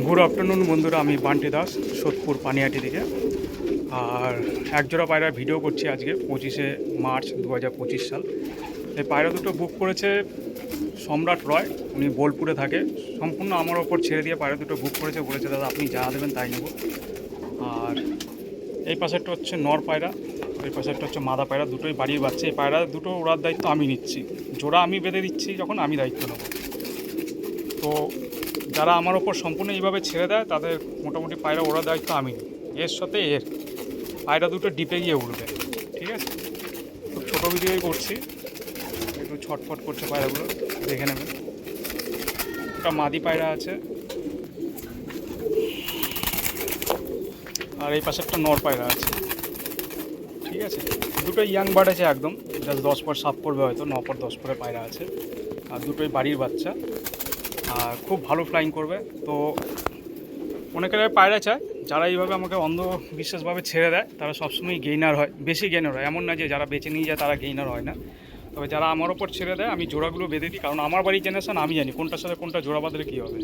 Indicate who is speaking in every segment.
Speaker 1: Good afternoon বন্ধুরা, আমি বান্টি দাস, সোদপুর পানিহাটি থেকে আর একজোড়া পায়রা ভিডিও করছি আজকে, পঁচিশে মার্চ দু হাজার পঁচিশ সাল। এই পায়রা দুটো বুক করেছে সম্রাট রয়, উনি বোলপুরে থাকে। সম্পূর্ণ আমার ওপর ছেড়ে দিয়ে পায়রা দুটো বুক করেছে, বলেছে, দাদা, আপনি যা দেবেন তাই নেব। আর এই পাশেরটা হচ্ছে নর পায়রা, এই পাশেরটা হচ্ছে মাদা পায়রা, দুটোই বাড়ির বাচ্চা এই পায়রা দুটো ওড়ার দায়িত্ব আমি নিচ্ছি। জোড়া আমি বেঁধে দিচ্ছি, যখন আমি দায়িত্ব নেব। তো যারা আমার ওপর সম্পূর্ণ এইভাবে ছেড়ে দেয়, তাদের মোটামুটি পায়রা ওড়ার দায়িত্ব আমি এর সাথে এর। পায়রা দুটো ডিপে গিয়ে উঠবে ঠিক আছে? খুব ছোটো ভিডিওই করছি। একটু ছটফট করছে পায়রাগুলো, দেখে নেবেন একটা মাদি পায়রা আছে। আর এই পাশে একটা নর পায়রা আছে। ঠিক আছে? দুটো ইয়াং বার্ড আছে একদম। জাস্ট দশ পর সাত পড়বে হয়তো, ন পর দশ পরে পায়রা আছে। আর দুটোই বাড়ির বাচ্চা। আর খুব ভালো ফ্লাইং করবে। তো অনেকের পায়রা চায়, যারা এইভাবে আমাকে অন্ধবিশ্বাসভাবে ছেড়ে দেয়, তারা সবসময় গেইনার হয়, বেশি গেইনার হয়। এমন না যে যারা বেঁচে নিয়ে যায়, তারা গেইনার হয় না। তবে যারা আমার ওপর ছেড়ে দেয়, আমি জোড়াগুলো বেঁধে দিই, কারণ আমার বাড়ির জেনারেশন আমি জানি কোনটার সাথে কোনটা জোড়া বাঁধলে কী হবে।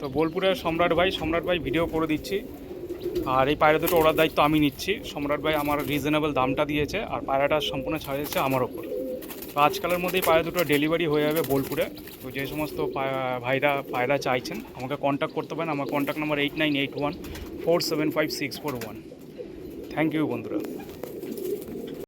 Speaker 1: তো বোলপুরের সম্রাট ভাই সম্রাট ভাই ভিডিও করে দিচ্ছি। আর এই পায়রা দুটো ওড়ার দায়িত্ব আমি নিচ্ছি। সম্রাট ভাই আমার রিজনেবল দামটা দিয়েছে, আর পায়রাটা সম্পূর্ণ ছাড়িয়েছে আমার ওপর। তো আজকালের মধ্যেই পায়রা দুটো ডেলিভারি হয়ে যাবে বোলপুরে। তো যে সমস্ত ভাইরা, পায়রা চাইছেন, আমাকে কন্ট্যাক্ট করতে পারেন। আমার contact number eight nine eight one four seven five six four one thank you বন্ধুরা।